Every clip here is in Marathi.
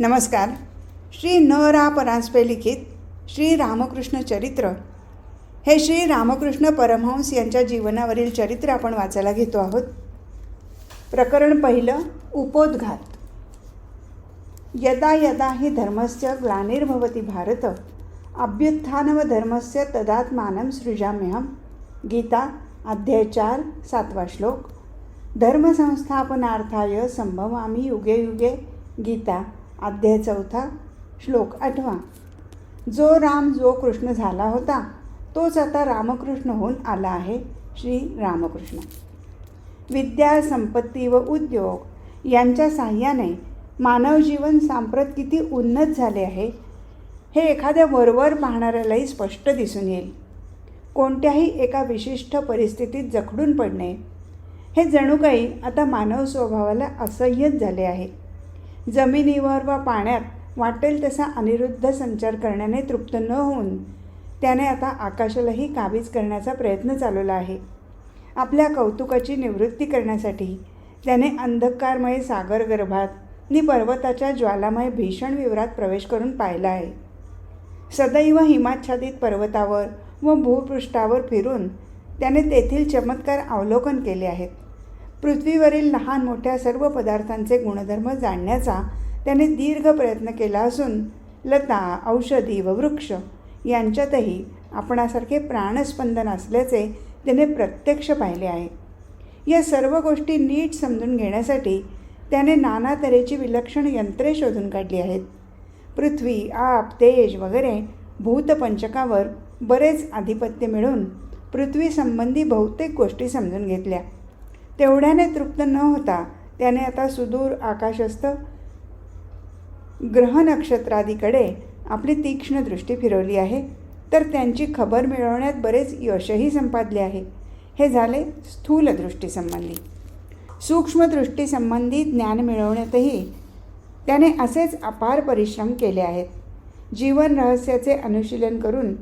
नमस्कार. श्री न रा परांजपे लिखित श्री रामकृष्ण चरित्र. हे श्री रामकृष्ण परमहंस यांच्या जीवनावरील चरित्र आपण वाचायला घेतो आहोत. प्रकरण पहिलं उपोद्घात. यदा यदा हि धर्मस्य ग्लानिर्भवती भारत अभ्युत्थानव धर्मस्य तदात्मानं सृजाम्यहं. गीता अध्याय चार सातवा श्लोक. धर्मसंस्थापनार्थाय संभवामी युगे युगे गीता. अध्याय चौथा श्लोक आठवा. जो राम जो कृष्ण झाला होता तोच आता रामकृष्ण होऊन आला आहे श्री रामकृष्ण. विद्या संपत्ती व उद्योग यांच्या साह्याने मानव जीवन सांप्रत किती उन्नत झाले आहे हे एखाद्या वरवर पाहणाऱ्यालाही स्पष्ट दिसून येईल. कोणत्याही एका विशिष्ट परिस्थितीत जखडून पडणे हे जणू काही आता मानव स्वभावाला असह्यच झाले आहे. जमिनीवर व पाण्यात वाटेल तसा अनिरुद्ध संचार करण्याने तृप्त न होऊन त्याने आता आकाशालाही काबीज करण्याचा प्रयत्न चालवला आहे. आपल्या कौतुकाची निवृत्ती करण्यासाठी त्याने अंधकारमय सागर गर्भात नि पर्वताच्या ज्वालामय भीषण विवरात प्रवेश करून पाहिला आहे. सदैव हिमाच्छादित पर्वतावर व भूपृष्ठावर फिरून त्याने तेथील चमत्कार अवलोकन केले आहेत. पृथ्वीवरील लहान मोठ्या सर्व पदार्थांचे गुणधर्म जाणण्याचा त्याने दीर्घ प्रयत्न केला असून लता औषधी व वृक्ष यांच्यातही आपणासारखे प्राणस्पंदन असल्याचे त्याने प्रत्यक्ष पाहिले आहे. या सर्व गोष्टी नीट समजून घेण्यासाठी त्याने नाना तऱ्हेची विलक्षण यंत्रे शोधून काढली आहेत. पृथ्वी आप तेज वगैरे भूतपंचकावर बरेच आधिपत्य मिळून पृथ्वीसंबंधी बहुतेक गोष्टी समजून घेतल्या. तेवढ्याने तृप्त न होता त्याने आता सुदूर आकाशस्थ ग्रह नक्षत्रादीकडे आपली तीक्ष्ण दृष्टी फिरवली आहे. तर त्यांची खबर मिळवण्यात बरेच यशही संपादले आहे. हे झाले स्थूल दृष्टीसंबंधी. सूक्ष्मदृष्टीसंबंधी ज्ञान मिळवण्यातही त्याने असेच अपार परिश्रम केले आहेत. जीवन रहस्याचे अनुशीलन करून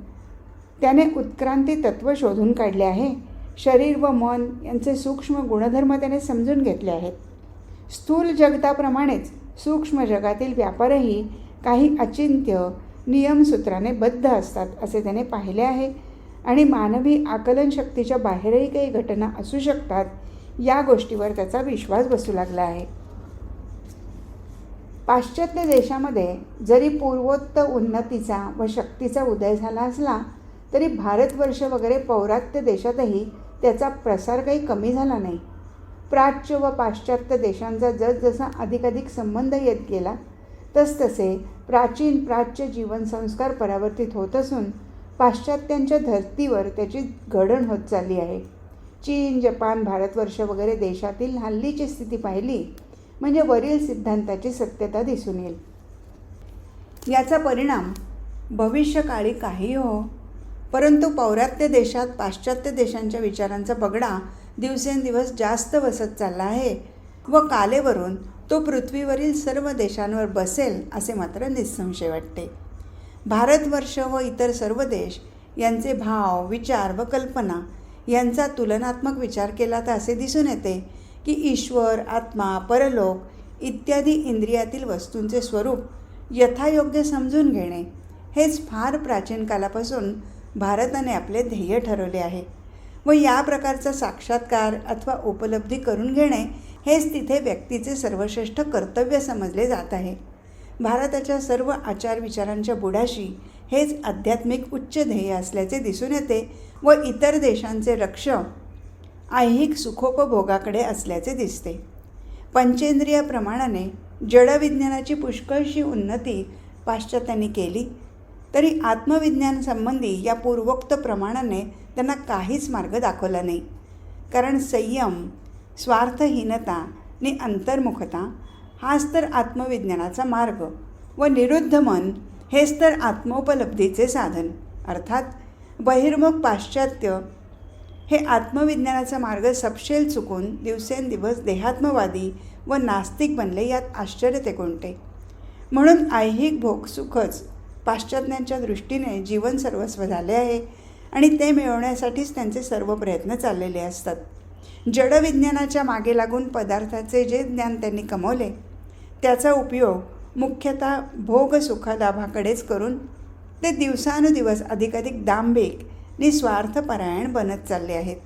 त्याने उत्क्रांती तत्त्व शोधून काढले आहे. शरीर व मन यांचे सूक्ष्म गुणधर्म त्याने समजून घेतले आहेत. स्थूल जगताप्रमाणेच सूक्ष्म जगातील व्यापारही काही अचिंत्य नियमसूत्राने बद्ध असतात असे त्याने पाहिले आहे. आणि मानवी आकलन शक्तीच्या बाहेरही काही घटना असू शकतात या गोष्टीवर त्याचा विश्वास बसू लागला आहे. पाश्चात्य देशामध्ये जरी पूर्वोत्तर उन्नतीचा व शक्तीचा उदय झाला असला तरी भारतवर्ष वगैरे पौरात्य देशातही त्याचा प्रसार काही कमी झाला नाही. प्राच्य व पाश्चात्य देशांचा जसजसा अधिकाधिक संबंध येत गेला तसतसे प्राचीन प्राच्य जीवनसंस्कार परावर्तित होत असून पाश्चात्यांच्या धर्तीवर त्याची घडण होत चालली आहे. चीन जपान भारतवर्ष वगैरे देशातील हल्लीची स्थिती पाहिली म्हणजे वरील सिद्धांताची सत्यता दिसून येईल. याचा परिणाम भविष्यकाळी काही हो परंतु पौरात्य देशात पाश्चात्य देशांच्या विचारांचा बगडा दिवसेंदिवस जास्त बसत चालला आहे व कालेवरून तो पृथ्वीवरील सर्व देशांवर बसेल असे मात्र निसंशय वाटते. भारतवर्ष व इतर सर्व देश यांचे भाव विचार व कल्पना यांचा तुलनात्मक विचार केला तर असे दिसून येते की ईश्वर आत्मा परलोक इत्यादी इंद्रियातील वस्तूंचे स्वरूप यथायोग्य समजून घेणे हेच फार प्राचीन कालापासून भारताने आपले ध्येय ठरवले आहे. व या प्रकारचा साक्षात्कार अथवा उपलब्धी करून घेणे हेच तिथे व्यक्तीचे सर्वश्रेष्ठ कर्तव्य समजले जात आहे. भारताच्या सर्व आचार विचारांच्या बुडाशी हेच आध्यात्मिक उच्च ध्येय असल्याचे दिसून येते व इतर देशांचे लक्ष ऐहिक सुखोपभोगाकडे असल्याचे दिसते. पंचेंद्रियाप्रमाणाने जडविज्ञानाची पुष्कळशी उन्नती पाश्चात्यांनी केली तरी आत्मविज्ञानसंबंधी या पूर्वोक्त प्रमाणाने त्यांना काहीच मार्ग दाखवला नाही. कारण संयम स्वार्थहीनता आणि अंतर्मुखता हाच तर आत्मविज्ञानाचा मार्ग व निरुद्ध मन हेच तर आत्मोपलब्धीचे साधन. अर्थात बहिर्मुख पाश्चात्य हे आत्मविज्ञानाचा मार्ग सपशेल चुकून दिवसेंदिवस देहात्मवादी व नास्तिक बनले यात आश्चर्य ते कोणते? म्हणून ऐहिक भोग सुखच पाश्चात्यांच्या दृष्टीने जीवन सर्वस्व झाले आहे आणि ते मिळवण्यासाठीच त्यांचे सर्व प्रयत्न चाललेले असतात. जडविज्ञानाच्या मागे लागून पदार्थाचे जे ज्ञान त्यांनी कमवले त्याचा उपयोग मुख्यतः भोग सुखलाभाकडेच करून ते दिवसानुदिवस अधिकाधिक दांभिक निस्वार्थपरायण बनत चालले आहेत.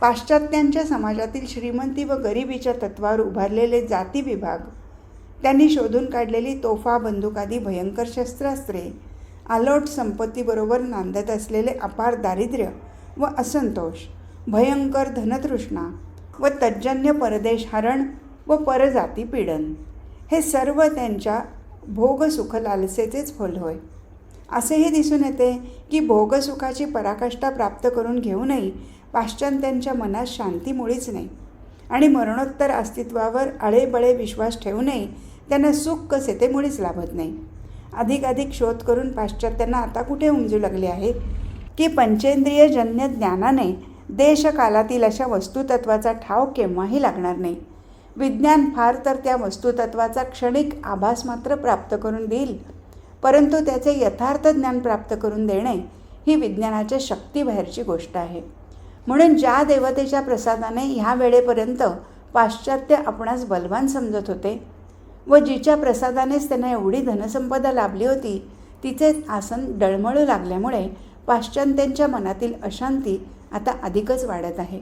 पाश्चात्यांच्या समाजातील श्रीमंती व गरिबीच्या तत्वावर उभारलेले जाती विभाग त्यांनी शोधून काढलेली तोफा बंदुकादी भयंकर शस्त्रास्त्रे आलोट संपत्तीबरोबर नांदत असलेले अपार दारिद्र्य व असंतोष भयंकर धनतृष्णा व तज्जन्य परदेश हरण व परजाती पीडन हे सर्व त्यांच्या भोगसुख लालसेचेच फल होय. असेही दिसून येते की भोगसुखाची पराकाष्ठा प्राप्त करून घेऊनही पाश्चात्यांच्या मनात शांती मुळीच नाही. आणि मरणोत्तर अस्तित्वावर आळेबळे विश्वास ठेवूनही त्यांना सुख कसे ते मुळीच लाभत नाही. अधिकाधिक शोध करून पाश्चात्यांना आता कुठे उमजू लागले आहे? की पंचेंद्रियजन्य ज्ञानाने देशकालातील अशा वस्तुतत्वाचा ठाव केव्हाही लागणार नाही? विज्ञान फार तर त्या वस्तुतत्वाचा क्षणिक आभास मात्र प्राप्त करून देईल. परंतु त्याचे यथार्थ ज्ञान प्राप्त करून देणे ही विज्ञानाच्या शक्तीबाहेरची गोष्ट आहे. म्हणून ज्या देवतेच्या प्रसादाने ह्या वेळेपर्यंत पाश्चात्य आपणास बलवान समजत होते व जिच्या प्रसादानेच त्यांना एवढी धनसंपदा लाभली होती तिचे आसन डळमळू लागल्यामुळे पाश्चात्यांच्या मनातील अशांती आता अधिकच वाढत आहे.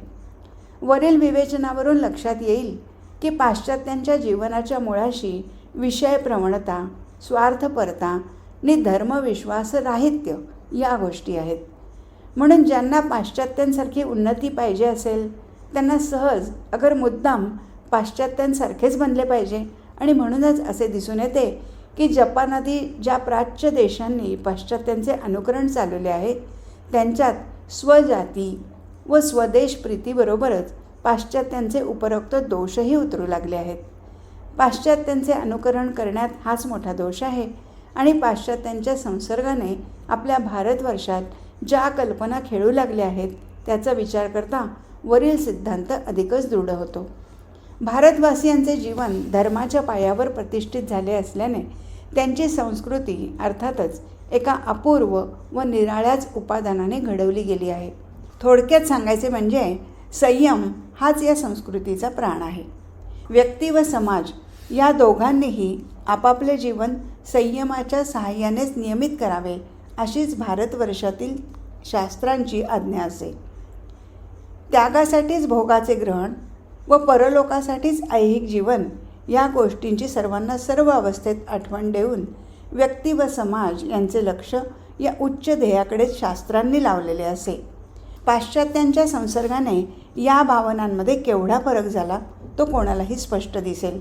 वरील विवेचनावरून लक्षात येईल की पाश्चात्यांच्या जीवनाच्या मुळाशी विषय प्रवणता स्वार्थपरता नि धर्मविश्वास राहित्य या गोष्टी आहेत. म्हणून ज्यांना पाश्चात्यांसारखी उन्नती पाहिजे असेल त्यांना सहज अगर मुद्दाम पाश्चात्यांसारखेच बनले पाहिजे. आणि म्हणूनच असे दिसून येते की जपानादी ज्या प्राच्य देशांनी पाश्चात्यांचे अनुकरण चालवले आहे त्यांच्यात स्वजाती व स्वदेश प्रीतीबरोबरच पाश्चात्यांचे उपरोक्त दोषही उतरू लागले आहेत. पाश्चात्यांचे अनुकरण करण्यात हाच मोठा दोष आहे आणि पाश्चात्यांच्या संसर्गाने आपल्या भारतवर्षात ज्या कल्पना खेळू लागल्या आहेत त्याचा विचार करता वरील सिद्धांत अधिकच दृढ होतो. भारतवासियांचे जीवन धर्माच्या पायावर प्रतिष्ठित झाले असल्याने त्यांची संस्कृती अर्थातच एका अपूर्व व निराळ्याच उपादानाने घडवली गेली आहे. थोडक्यात सांगायचे म्हणजे संयम हाच या संस्कृतीचा प्राण आहे. व्यक्ती व समाज या दोघांनीही आपापले जीवन संयमाच्या सहाय्यानेच नियमित करावे अशीच भारतवर्षातील शास्त्रांची आज्ञा असे. त्यागासाठीच भोगाचे ग्रहण व परलोकासाठीच ऐहिक जीवन या गोष्टींची सर्वांना सर्व अवस्थेत आठवण देऊन व्यक्ती व समाज यांचे लक्ष या उच्च ध्येयाकडेच शास्त्रांनी लावलेले असे. पाश्चात्यांच्या संसर्गाने या भावनांमध्ये केवढा फरक झाला तो कोणालाही स्पष्ट दिसेल.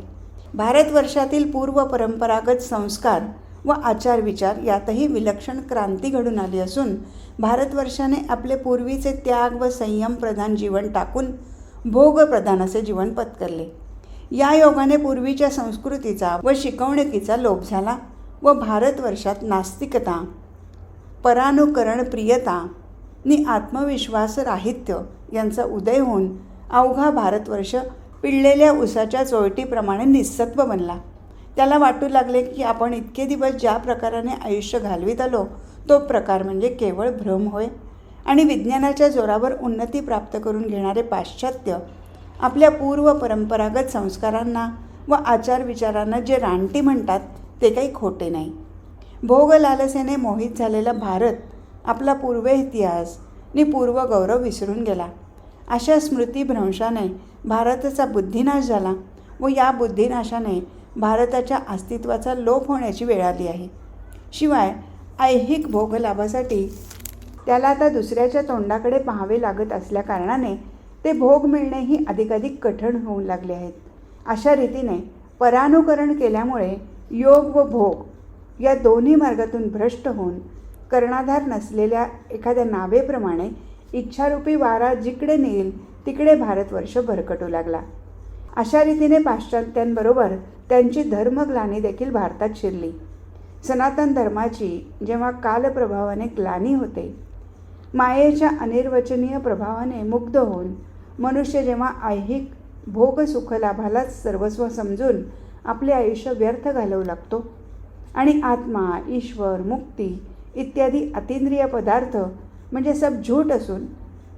भारतवर्षातील पूर्व परंपरागत संस्कार व आचारविचार यातही विलक्षण क्रांती घडून आली असून भारतवर्षाने आपले पूर्वीचे त्याग व संयम प्रधान जीवन टाकून भोगप्रधान असे जीवन पत्करले. या योगाने पूर्वीच्या संस्कृतीचा व शिकवणुकीचा लोप झाला व भारतवर्षात नास्तिकता परानुकरण प्रियता नि आत्मविश्वास राहित्य यांचा उदय होऊन अवघा भारतवर्ष पिळलेल्या उसाच्या चोळटीप्रमाणे निस्सत्व बनला. त्याला वाटू लागले की आपण इतके दिवस ज्या प्रकाराने आयुष्य घालवीत आलो तो प्रकार म्हणजे केवळ भ्रम होय. आणि विज्ञानाच्या जोरावर उन्नती प्राप्त करून घेणारे पाश्चात्य आपल्या पूर्व परंपरागत संस्कारांना व आचारविचारांना जे रानटी म्हणतात ते काही खोटे नाही. भोग लालसेने मोहित झालेला भारत आपला पूर्व इतिहास नि पूर्व गौरव विसरून गेला. अशा स्मृतीभ्रंशाने भारताचा बुद्धिनाश झाला व या बुद्धिनाशाने भारताच्या अस्तित्वाचा लोप होण्याची वेळ आली आहे. शिवाय ऐहिक भोगलाभासाठी त्याला आता दुसऱ्याच्या तोंडाकडे पाहावे लागत असल्याकारणाने ते भोग मिळणेही अधिकाधिक कठीण होऊ लागले आहेत. अशा रीतीने परानुकरण केल्यामुळे योग व भोग या दोन्ही मार्गातून भ्रष्ट होऊन कर्णाधार नसलेल्या एखाद्या नावेप्रमाणे इच्छारूपी वारा जिकडे नेईल तिकडे भारतवर्ष भरकटू लागला. अशा रीतीने पाश्चात्यांबरोबर त्यांची धर्मग्लानी देखील भारतात शिरली. सनातन धर्माची जेव्हा कालप्रभावाने ग्लानी होते मायेच्या अनिर्वचनीय प्रभावाने मुग्ध होऊन मनुष्य जेव्हा ऐहिक भोग सुखलाभालाच सर्वस्व समजून आपले आयुष्य व्यर्थ घालवू लागतो आणि आत्मा ईश्वर मुक्ती इत्यादी अतिंद्रिय पदार्थ म्हणजे सब झूट असून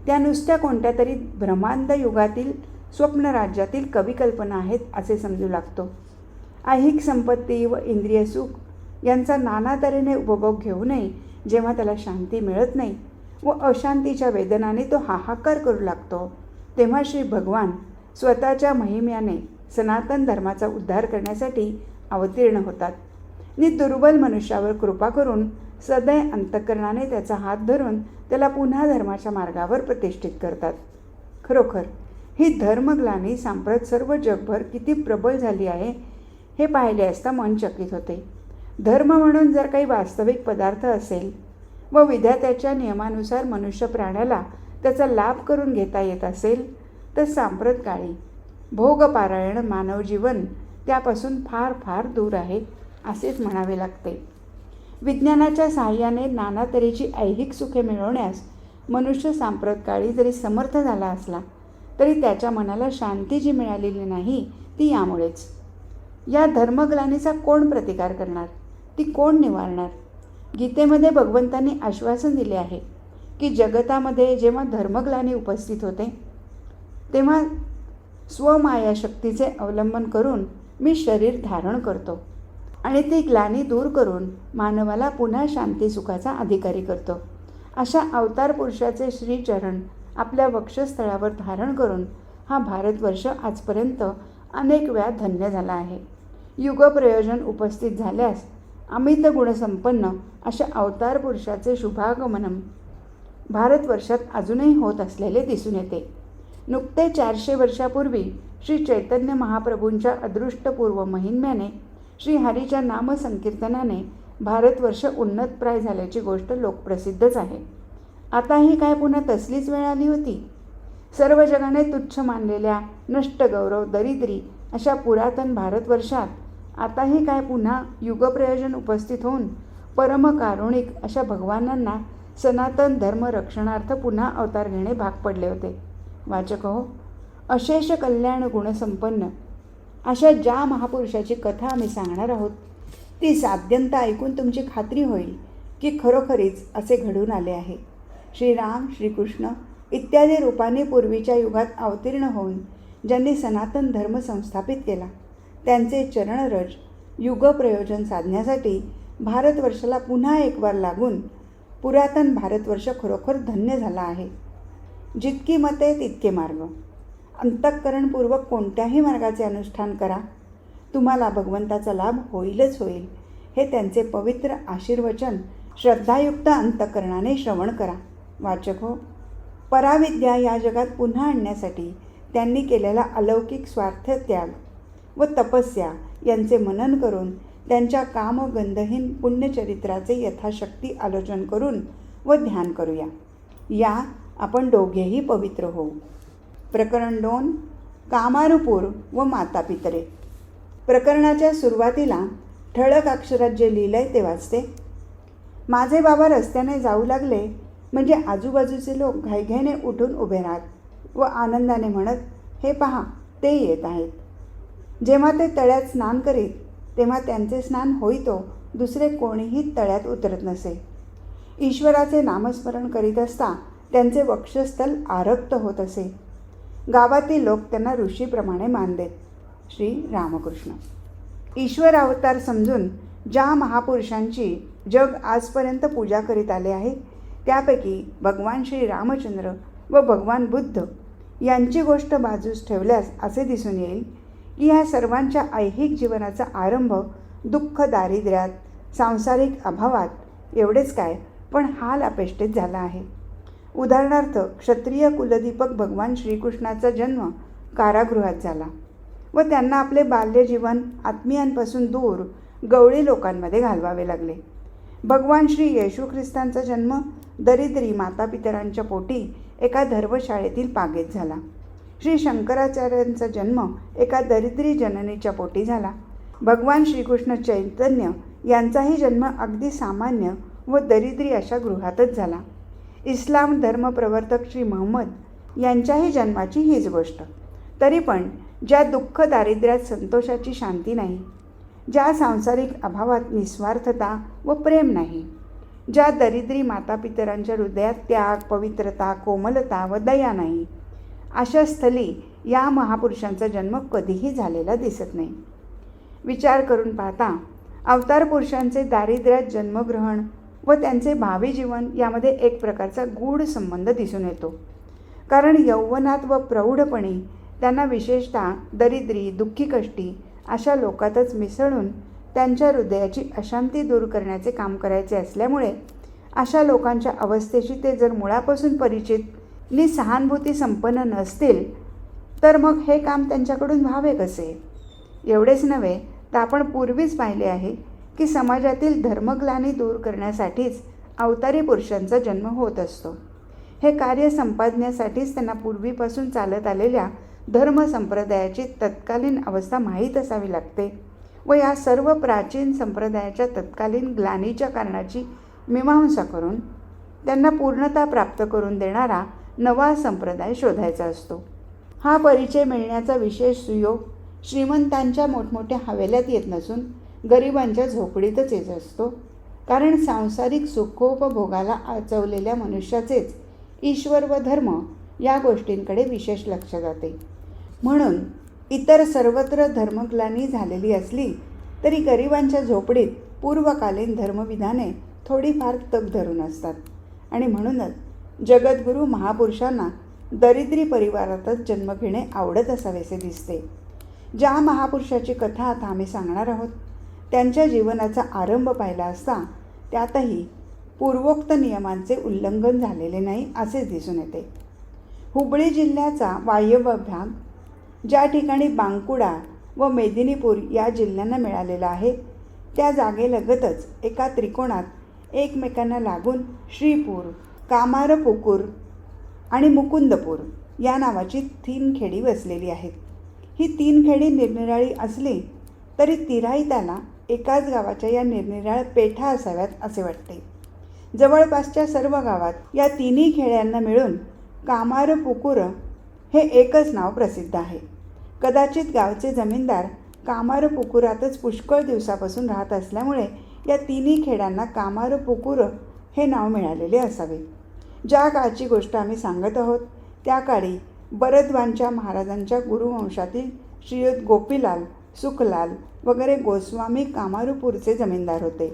त्या नुसत्या कोणत्या तरी ब्रह्मांड युगातील स्वप्न राज्यातील कविकल्पना आहेत असे समजू लागतो. ऐहिक संपत्ती व इंद्रिय सुख यांचा नाना तऱ्हेने उपभोग घेऊनही जेव्हा त्याला शांती मिळत नाही व अशांतीच्या वेदनाने तो हाहाकार करू लागतो. तेव्हा श्री भगवान स्वतःच्या महिम्याने सनातन धर्माचा उद्धार करण्यासाठी अवतीर्ण होतात. नि दुर्बल मनुष्यावर कृपा करून सदैव अंतकरणाने त्याचा हात धरून त्याला पुन्हा धर्माच्या मार्गावर प्रतिष्ठित करतात. खरोखर ही धर्मग्लानी सांप्रत सर्व जगभर किती प्रबल झाली आहे हे पाहिले असता मन चकित होते. धर्म म्हणून जर काही वास्तविक पदार्थ असेल व विधात्याच्या नियमानुसार मनुष्य प्राण्याला त्याचा लाभ करून घेता येत असेल तर सांप्रत काळी भोगपारायण मानव जीवन त्यापासून फार फार दूर आहे असेच म्हणावे लागते. विज्ञानाच्या सहाय्याने नाना तऱ्हेची ऐहिक सुखे मिळवण्यास मनुष्य सांप्रत काळी जरी समर्थ झाला असला तरी त्याच्या मनाला शांती जी मिळालेली नाही ती यामुळेच. या धर्मग्लानीचा कोण प्रतिकार करणार? ती कोण निवारणार? गीतेमध्ये भगवंतांनी आश्वासन दिले आहे की जगतामध्ये जेव्हा धर्मग्लानी उपस्थित होते तेव्हा स्वमाया शक्तीचे अवलंबन करून मी शरीर धारण करतो आणि ती ग्लानी दूर करून मानवाला पुन्हा शांती सुखाचा अधिकारी करतो. अशा अवतार पुरुषाचे श्रीचरण आपल्या वक्षस्थळावर धारण करून हा भारतवर्ष आजपर्यंत अनेक वेळा धन्य झाला आहे. युगप्रयोजन उपस्थित झाल्यास अमित गुणसंपन्न अशा अवतार पुरुषाचे शुभागमनम भारतवर्षात अजूनही होत असलेले दिसून येते. नुकते चारशे वर्षापूर्वी श्री चैतन्य महाप्रभूंच्या अदृष्टपूर्व महिम्याने श्री हरीच्या नामसंकीर्तनाने भारतवर्ष उन्नतप्राय झाल्याची गोष्ट लोकप्रसिद्धच आहे. आता ही काय पुन्हा तसलीच वेळ आली होती? सर्व जगाने तुच्छ मानलेल्या नष्ट गौरव दरिद्री अशा पुरातन भारतवर्षात आताही काय पुन्हा युगप्रयोजन उपस्थित होऊन परमकारुणिक अशा भगवानांना सनातन धर्म रक्षणार्थ पुन्हा अवतार घेणे भाग पडले होते. वाचक हो अशेष कल्याण गुणसंपन्न अशा ज्या महापुरुषाची कथा आम्ही सांगणार आहोत ती साध्यंत ऐकून तुमची खात्री होईल की खरोखरीच असे घडून आले आहे. श्रीराम श्रीकृष्ण इत्यादी रूपाने पूर्वीच्या युगात अवतीर्ण होऊन ज्यांनी सनातन धर्म संस्थापित केला त्यांचे चरणरज युगप्रयोजन साधण्यासाठी भारतवर्षाला पुन्हा एक वार लागून पुरातन भारतवर्ष खरोखर धन्य झाला आहे. जितकी मते तितके मार्ग. अंतःकरणपूर्वक कोणत्याही मार्गाचे अनुष्ठान करा. तुम्हाला भगवंताचा लाभ होईलच होईल. हे त्यांचे पवित्र आशीर्वचन श्रद्धायुक्त अंतःकरणाने श्रवण करा. वाचक. हो पराविद्या या जगात पुन्हा आणण्यासाठी त्यांनी केलेला अलौकिक स्वार्थ त्याग व तपस्या यांचे मनन करून त्यांच्या कामगंधहीन पुण्यचरित्राचे यथाशक्ती आलोचन करून व ध्यान करूया. या आपण दोघेही पवित्र होऊ. प्रकरण दोन कामारुपूर व मातापितरे प्रकरणाच्या सुरुवातीला ठळक अक्षरात जे लिहिलं आहे ते वाचते. माझे बाबा रस्त्याने जाऊ लागले म्हणजे आजूबाजूचे लोक घाईघाईने उठून उभे राहत व आनंदाने म्हणत हे पहा ते येत आहेत. जेव्हा ते तळ्यात स्नान करीत तेव्हा त्यांचे स्नान होईतो दुसरे कोणीही तळ्यात उतरत नसे. ईश्वराचे नामस्मरण करीत असता त्यांचे वक्षस्थल आरक्त होत असे. गावातील लोक त्यांना ऋषीप्रमाणे मान देत श्री रामकृष्ण. ईश्वर अवतार समजून ज्या महापुरुषांची जग आजपर्यंत पूजा करीत आले आहे त्यापैकी भगवान श्री रामचंद्र व भगवान बुद्ध यांची गोष्ट बाजूस ठेवल्यास असे दिसून येईल की ह्या सर्वांच्या ऐहिक जीवनाचा आरंभ दुःख दारिद्र्यात सांसारिक अभावात एवढेच काय पण हाल अपेष्टित झाला आहे. उदाहरणार्थ क्षत्रिय कुलदीपक भगवान श्रीकृष्णाचा जन्म कारागृहात झाला व त्यांना आपले बाल्यजीवन आत्मीयांपासून दूर गवळी लोकांमध्ये घालवावे लागले. भगवान श्री येशू ख्रिस्तांचा जन्म दरिद्री मातापितरांच्या पोटी एका धर्मशाळेतील पागेत झाला. श्री शंकराचार्यांचा जन्म एका दरिद्री जननीच्या पोटी झाला. भगवान श्रीकृष्ण चैतन्य यांचाही जन्म अगदी सामान्य व दरिद्री अशा गृहातच झाला. इस्लाम धर्मप्रवर्तक श्री महम्मद यांच्याही जन्माची हीच गोष्ट. तरी पण ज्या दुःख दारिद्र्यात संतोषाची शांती नाही ज्या सांसारिक अभावात निस्वार्थता व प्रेम नाही ज्या दरिद्री मातापितरांच्या हृदयात त्याग पवित्रता कोमलता व दया नाही अशा स्थली या महापुरुषांचा जन्म कधीही झालेला दिसत नाही. विचार करून पाहता अवतार पुरुषांचे दारिद्र्यात जन्मग्रहण व त्यांचे भावी जीवन यामध्ये एक प्रकारचा गूढ संबंध दिसून येतो. कारण यौवनात व प्रौढपणे त्यांना विशेषतः दरिद्री दुःखी कष्टी अशा लोकातच मिसळून त्यांच्या हृदयाची अशांती दूर करण्याचे काम करायचे असल्यामुळे अशा लोकांच्या अवस्थेशी ते जर मुळापासून परिचित नि सहानुभूती संपन्न नसतील तर मग हे काम त्यांच्याकडून व्हावे कसे? एवढेच नव्हे तर आपण पूर्वीच पाहिले आहे की समाजातील धर्मग्लानी दूर करण्यासाठीच अवतारी पुरुषांचा जन्म होत असतो. हे कार्य संपादण्यासाठीच त्यांना पूर्वीपासून चालत आलेल्या धर्म संप्रदायाची तत्कालीन अवस्था माहीत असावी लागते व या सर्व प्राचीन संप्रदायाच्या तत्कालीन ग्लानीच्या कारणाची मीमांसा करून त्यांना पूर्णता प्राप्त करून देणारा नवा संप्रदाय शोधायचा असतो. हा परिचय मिळण्याचा विशेष सुयोग श्रीमंतांच्या मोठमोठ्या हवेल्यात येत नसून गरिबांच्या झोपडीतच येत असतो. कारण सांसारिक सुखोपभोगाला आचवलेल्या मनुष्याचेच ईश्वर व धर्म या गोष्टींकडे विशेष लक्ष जाते. म्हणून इतर सर्वत्र धर्मग्लानी झालेली असली तरी गरिबांच्या झोपडीत पूर्वकालीन धर्मविधाने थोडीफार तग धरून असतात. आणि म्हणूनच जगद्गुरू महापुरुषांना दरिद्री परिवारातच जन्म घेणे आवडत असावेसे दिसते. ज्या महापुरुषाची कथा आता आम्ही सांगणार आहोत त्यांच्या जीवनाचा आरंभ पाहिला असता त्यातही पूर्वोक्त नियमांचे उल्लंघन झालेले नाही असेच दिसून येते. हुबळी जिल्ह्याचा वायव्य भाग ज्या ठिकाणी बांकुडा व मेदिनीपूर या जिल्ह्यांना मिळालेला आहे त्या जागेलगतच एका त्रिकोणात एकमेकांना लागून श्रीपूर कामारपुकूर आणि मुकुंदपूर या नावाची तीन खेडी वसलेली आहेत. ही तीन खेडी निरनिराळी असली तरी तिराई त्याला एकाच गावाच्या या निरनिराळ पेठा असाव्यात असे वाटते. जवळपासच्या सर्व गावात या तिन्ही खेड्यांना मिळून कामारपुकुर हे एकच नाव प्रसिद्ध आहे. कदाचित गावचे जमीनदार कामारपुकुरातच पुष्कळ दिवसापासून राहत असल्यामुळे या तिन्ही खेड्यांना कामारपुकुर हे नाव मिळालेले असावे. ज्या काळची गोष्ट आम्ही सांगत आहोत त्या काळी बरदवांच्या महाराजांच्या गुरुवंशातील श्रीयुत गोपीलाल सुखलाल वगैरे गोस्वामी कामारूपूरचे जमीनदार होते.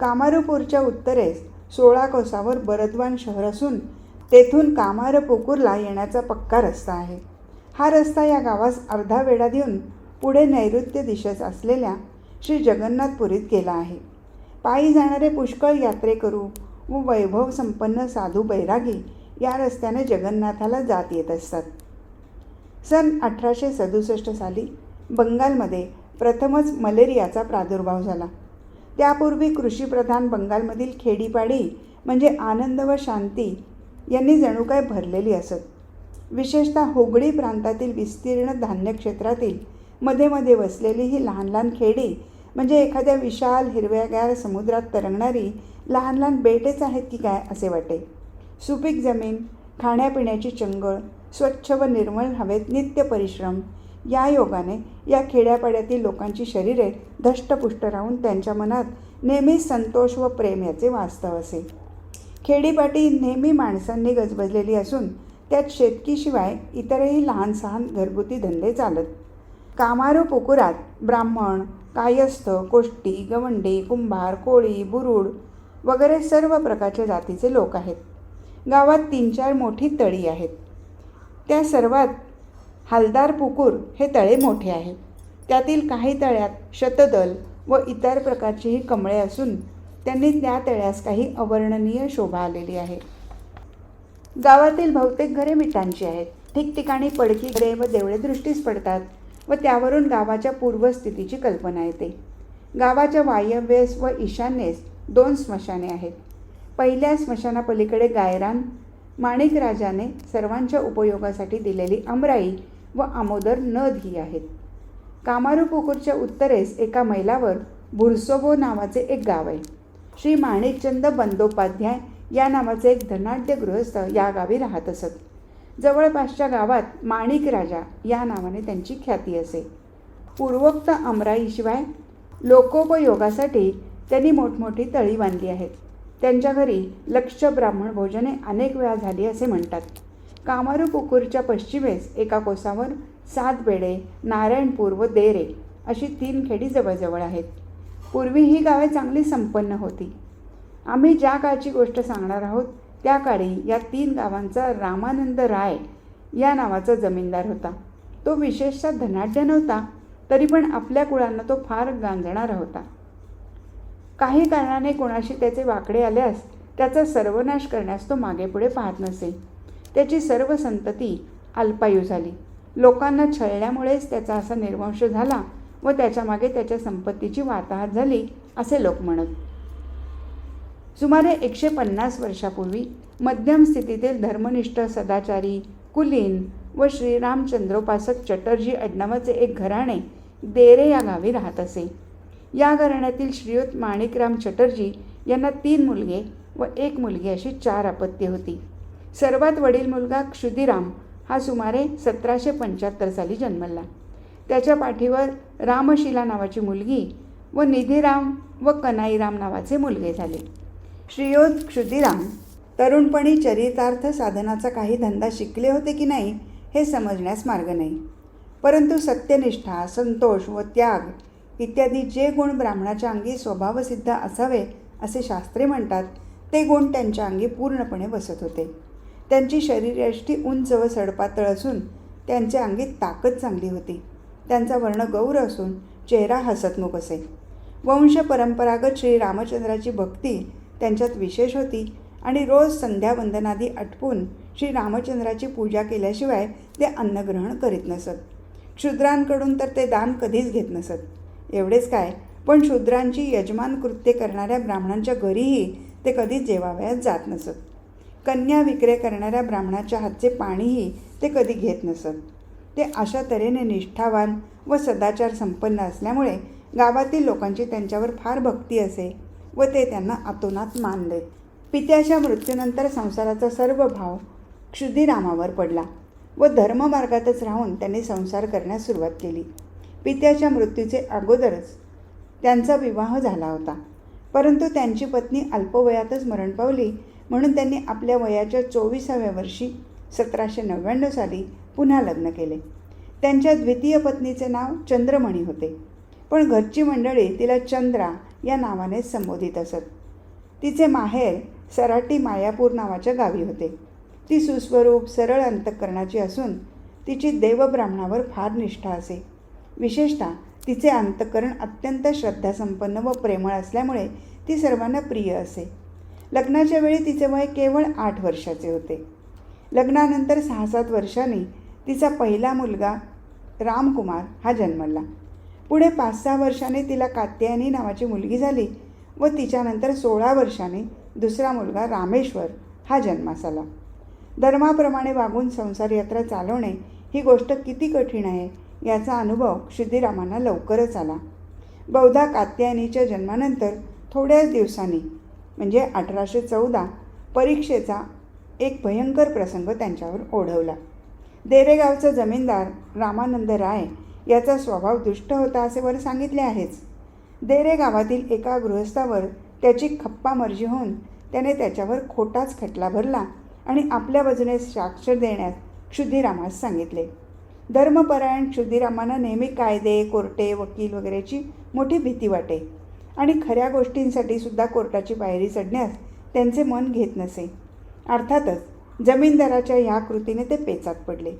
कामारूपूरच्या उत्तरेस सोळा कोसावर बरदवान शहर असून तेथून कामारपुकूरला येण्याचा पक्का रस्ता आहे. हा रस्ता या गावास अर्धा वेढा देऊन पुढे नैऋत्य दिशेस असलेल्या श्री जगन्नाथपुरीत गेला आहे. पायी जाणारे पुष्कळ यात्रेकरू व वैभव संपन्न साधू बैरागी या रस्त्याने जगन्नाथाला जात येत असतात. सन अठराशे सदुसष्ट साली बंगालमध्ये प्रथमच मलेरियाचा प्रादुर्भाव झाला. त्यापूर्वी कृषीप्रधान बंगालमधील खेडीपाडी म्हणजे आनंद व शांती यांनी जणू काय भरलेली असत. विशेषतः होगडी प्रांतातील विस्तीर्ण धान्य क्षेत्रातील मध्ये मध्ये वसलेली ही लहान लहान खेडी म्हणजे एखाद्या विशाल हिरव्यागार समुद्रात तरंगणारी लहान लहान बेटेच आहेत की काय असे वाटे? सुपीक जमीन खाण्यापिण्याची चंगळ स्वच्छ व निर्मळ हवेत नित्य परिश्रम या योगाने या खेड्यापाड्यातील लोकांची शरीरे धष्टपुष्ट राहून त्यांच्या मनात नेहमी संतोष व प्रेम याचे वास्तव असे. खेडीपाटी नेहमी माणसांनी गजबजलेली असून त्यात शेतकीशिवाय इतरही लहान सहान घरगुती धंदे चालत. कामारो पुकुरात ब्राह्मण कायस्थ कोष्टी गवंडी कुंभार कोळी बुरुड वगैरे सर्व प्रकारच्या जातीचे लोक आहेत. गावात तीन चार मोठी तळी आहेत. त्या सर्वात हलदार पुकूर हे तळे मोठे आहे. त्यातील काही तळ्यात शतदल व इतर प्रकारचीही कमळे असून त्यांनी त्या तळ्यास काही अवर्णनीय शोभा आलेली आहे. गावातील बहुतेक घरे मिठांची आहेत. ठिकठिकाणी पडकी घरे व देवळे दृष्टीस पडतात व त्यावरून गावाच्या पूर्वस्थितीची कल्पना येते. गावाच्या वायव्येस व ईशान्येस दोन स्मशाने आहेत. पहिल्या स्मशानापलीकडे गायरान माणिकराजाने सर्वांच्या उपयोगासाठी दिलेली अमराई व आमोदर नद ही आहेत. कामारूपुकूरच्या उत्तरेस एका मैलावर भुरसोबो नावाचे एक गाव आहे. श्री माणिकचंद बंदोपाध्याय या नावाचे एक धनाढ्य गृहस्थ या गावी राहत असत. जवळपासच्या गावात माणिक राजा या नावाने त्यांची ख्याती असे. पूर्वोक्त अमराईशिवाय लोकोपयोगासाठी त्यांनी मोठमोठी तळी बांधली आहेत. त्यांच्या घरी लक्ष ब्राह्मण भोजने अनेक वेळा झाली असे म्हणतात. कामारू पुकूरच्या पश्चिमेस एका कोसावर सात बेडे नारायणपूर व देरे अशी तीन खेडी जवळजवळ आहेत. पूर्वी ही गावे चांगली संपन्न होती. आम्ही ज्या काळची गोष्ट सांगणार आहोत त्या काळी या तीन गावांचा रामानंद राय या नावाचा जमीनदार होता. तो विशेषतः धनाढ्य नव्हता तरी पण आपल्या कुळांना तो फार गांजणारा होता. काही कारणाने कोणाशी त्याचे वाकडे आल्यास त्याचा सर्वनाश करण्यास तो मागेपुढे पाहत नसे. त्याची सर्व संतती अल्पायू झाली. लोकांना छळल्यामुळेच त्याचा असा निर्वंश झाला व त्याच्यामागे त्याच्या संपत्तीची वाताहत झाली असे लोक म्हणत. सुमारे एकशे पन्नास वर्षापूर्वी मध्यम स्थितीतील धर्मनिष्ठ सदाचारी कुलीन व श्रीरामचंद्रोपासक चटर्जी अडनावाचे एक घराणे देरे या गावी राहत असे. या घराण्यातील श्रीयुत माणिकराम चटर्जी यांना तीन मुलगे व एक मुलगी अशी चार अपत्ये होती. सर्वात वडील मुलगा क्षुदिराम हा सुमारे सतराशे पंच्याहत्तर साली जन्मला. त्याच्या पाठीवर रामशिला नावाची मुलगी व निधीराम व कनाईराम नावाचे मुलगे झाले. श्रीयोत क्षुदिराम तरुणपणी चरितार्थ साधनाचा काही धंदा शिकले होते की नाही हे समजण्यास मार्ग नाही. परंतु सत्यनिष्ठा संतोष व त्याग इत्यादी जे गुण ब्राह्मणाच्या अंगी स्वभावसिद्ध असावे असे शास्त्रे म्हणतात ते गुण त्यांच्या अंगी पूर्णपणे बसत होते. त्यांची शरीरयष्टी उंच व सडपातळ असून त्यांच्या अंगी ताकद चांगली होती. त्यांचा वर्ण गौर असून चेहरा हसतमुख असे. वंश परंपरागत श्री रामचंद्राची भक्ती त्यांच्यात विशेष होती आणि रोज संध्यावंदनादी आटपून श्री रामचंद्राची पूजा केल्याशिवाय ते अन्नग्रहण करीत नसत. क्षुद्रांकडून तर ते दान कधीच घेत नसत. एवढेच काय पण शूद्रांची यजमान कृत्ये करणाऱ्या ब्राह्मणांच्या घरीही ते कधीच जेवावयास जात नसत. कन्या विक्रय करणाऱ्या ब्राह्मणाच्या हातचे पाणीही ते कधी घेत नसत. ते अशा तऱ्हेने निष्ठावान व सदाचार संपन्न असल्यामुळे गावातील लोकांची त्यांच्यावर फार भक्ती असे. व ते त्यांना अतोनात मानले. पित्याच्या मृत्यूनंतर संसाराचा सर्व भाव क्षुदिरामावर पडला व धर्ममार्गातच राहून त्यांनी संसार करण्यास सुरुवात केली. पित्याच्या मृत्यूचे अगोदरच त्यांचा विवाह झाला होता. परंतु त्यांची पत्नी अल्पवयातच मरण पावली म्हणून त्यांनी आपल्या वयाच्या चोवीसाव्या वर्षी सतराशे नव्याण्णव साली पुन्हा लग्न केले. त्यांच्या द्वितीय पत्नीचे नाव चंद्रमणी होते. पण घरची मंडळी तिला चंद्रा या नावाने संबोधित असत. तिचे माहेर सराटी मायापूर नावाच्या गावी होते. ती सुस्वरूप सरळ अंतःकरणाची असून तिची देवब्राह्मणावर फार निष्ठा असे. विशेषतः तिचे अंतःकरण अत्यंत श्रद्धासंपन्न व प्रेमळ असल्यामुळे ती सर्वांना प्रिय असे. लग्नाच्या वेळी तिचे वय केवळ आठ वर्षाचे होते. लग्नानंतर सहा सात वर्षांनी तिचा पहिला मुलगा रामकुमार हा जन्मला. पुढे पाच सहा वर्षाने तिला कात्यायनी नावाची मुलगी झाली व तिच्यानंतर सोळा वर्षाने दुसरा मुलगा रामेश्वर हा जन्मास आला. धर्माप्रमाणे वागून संसार यात्रा चालवणे ही गोष्ट किती कठीण आहे याचा अनुभव क्षुदिरामांना लवकरच आला. बहुधा कात्यायनीच्या जन्मानंतर थोड्याच दिवसांनी म्हणजे अठराशे चौदा परीक्षेचा एक भयंकर प्रसंग त्यांच्यावर ओढवला. देरेगावचा जमीनदार रामानंद राय याचा स्वभाव दुष्ट होता असे वर सांगितले आहेच. देरे गावातील एका गृहस्थावर त्याची खप्पा मर्जी होऊन त्याने त्याच्यावर खोटाच खटला भरला आणि आपल्या बाजूने साक्ष देण्यास क्षुदिरामास सांगितले. धर्मपरायण क्षुदिरामांना नेहमी कायदे कोर्टे वकील वगैरेची मोठी भीती वाटे आणि खऱ्या गोष्टींसाठी सुद्धा कोर्टाची पायरी चढण्यास त्यांचे मन घेत नसे. अर्थातच जमीनदाराच्या ह्या कृतीने ते पेचात पडले.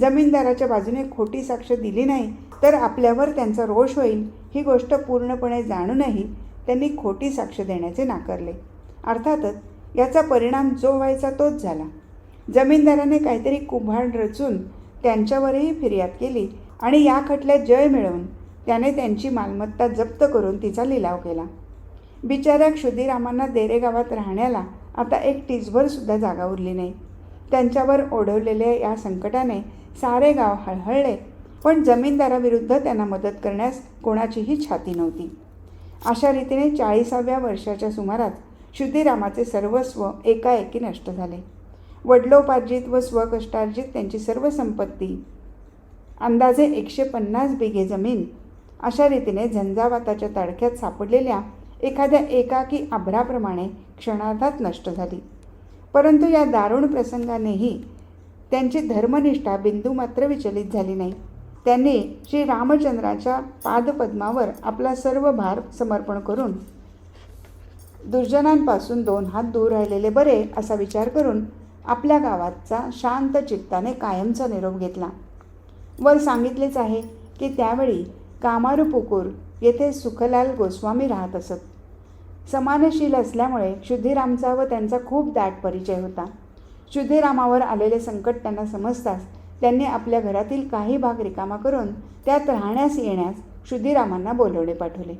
जमीनदाराच्या बाजूने खोटी साक्ष दिली नाही तर आपल्यावर त्यांचा रोष होईल ही गोष्ट पूर्णपणे जाणूनही त्यांनी खोटी साक्ष देण्याचे नाकारले. अर्थातच याचा परिणाम जो व्हायचा तोच झाला. जमीनदाराने काहीतरी कुभाड रचून त्यांच्यावरही फिर्याद केली आणि या खटल्यात जय मिळवून त्याने त्यांची मालमत्ता जप्त करून तिचा लिलाव केला. बिचाऱ्या क्षुदिरामांना देरेगावात राहण्याला आता एक टिचभरसुद्धा जागा उरली नाही. त्यांच्यावर ओढवलेल्या या संकटाने सारे गाव हळहळले पण जमीनदाराविरुद्ध त्यांना मदत करण्यास कोणाचीही छाती नव्हती. अशा रीतीने चाळीसाव्या वर्षाच्या सुमारात शुद्धीरामाचे सर्वस्व एकाएकी नष्ट झाले. वडलोपार्जित व स्वकष्टार्जित त्यांची सर्व संपत्ती अंदाजे एकशे पन्नास बिघे जमीन अशा रीतीने झंझावाताच्या तडक्यात सापडलेल्या एखाद्या एकाकी आभ्राप्रमाणे क्षणार्धात नष्ट झाली. परंतु या दारुण प्रसंगानेही त्यांची धर्मनिष्ठा बिंदू मात्र विचलित झाली नाही. त्यांनी श्री रामचंद्राच्या पादपद्मावर आपला सर्व भार समर्पण करून दुर्जनांपासून दोन हात दूर राहिलेले बरे असा विचार करून आपल्या गावाचा शांत चित्ताने कायमचा निरोप घेतला. वर सांगितलेच आहे की त्यावेळी कामारूपुकूर येथे सुखलाल गोस्वामी राहत असत. समानशील असल्यामुळे शुद्धीरामचा व त्यांचा खूप दाट परिचय होता. शुद्धीरामावर आलेले संकट त्यांना समजताच त्यांनी आपल्या घरातील काही भाग रिकामा करून त्यात राहण्यास येण्यास शुद्धीरामांना बोलवणे पाठवले.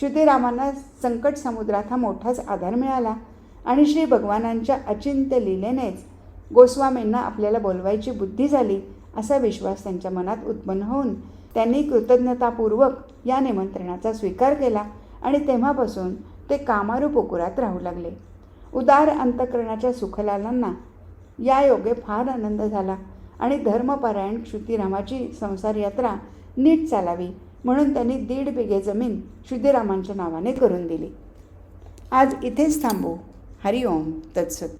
शुद्धीरामांना संकट समुद्रात हा मोठाच आधार मिळाला आणि श्री भगवानांच्या अचिंत्य लिलेनेच गोस्वामींना आपल्याला बोलवायची बुद्धी झाली असा विश्वास त्यांच्या मनात उत्पन्न होऊन त्यांनी कृतज्ञतापूर्वक या निमंत्रणाचा स्वीकार केला आणि तेव्हापासून ते कामारू पोकुरात राहू लागले. उदार अंतकरणाच्या सुखलालांना या योगे फार आनंद झाला आणि धर्मपरायण शुद्धीरामाची संसार यात्रा नीट चालावी म्हणून त्यांनी दीड बिघे जमीन शुद्धीरामांच्या नावाने करून दिली. आज इथेच थांबू. हरिओम. तत्सत.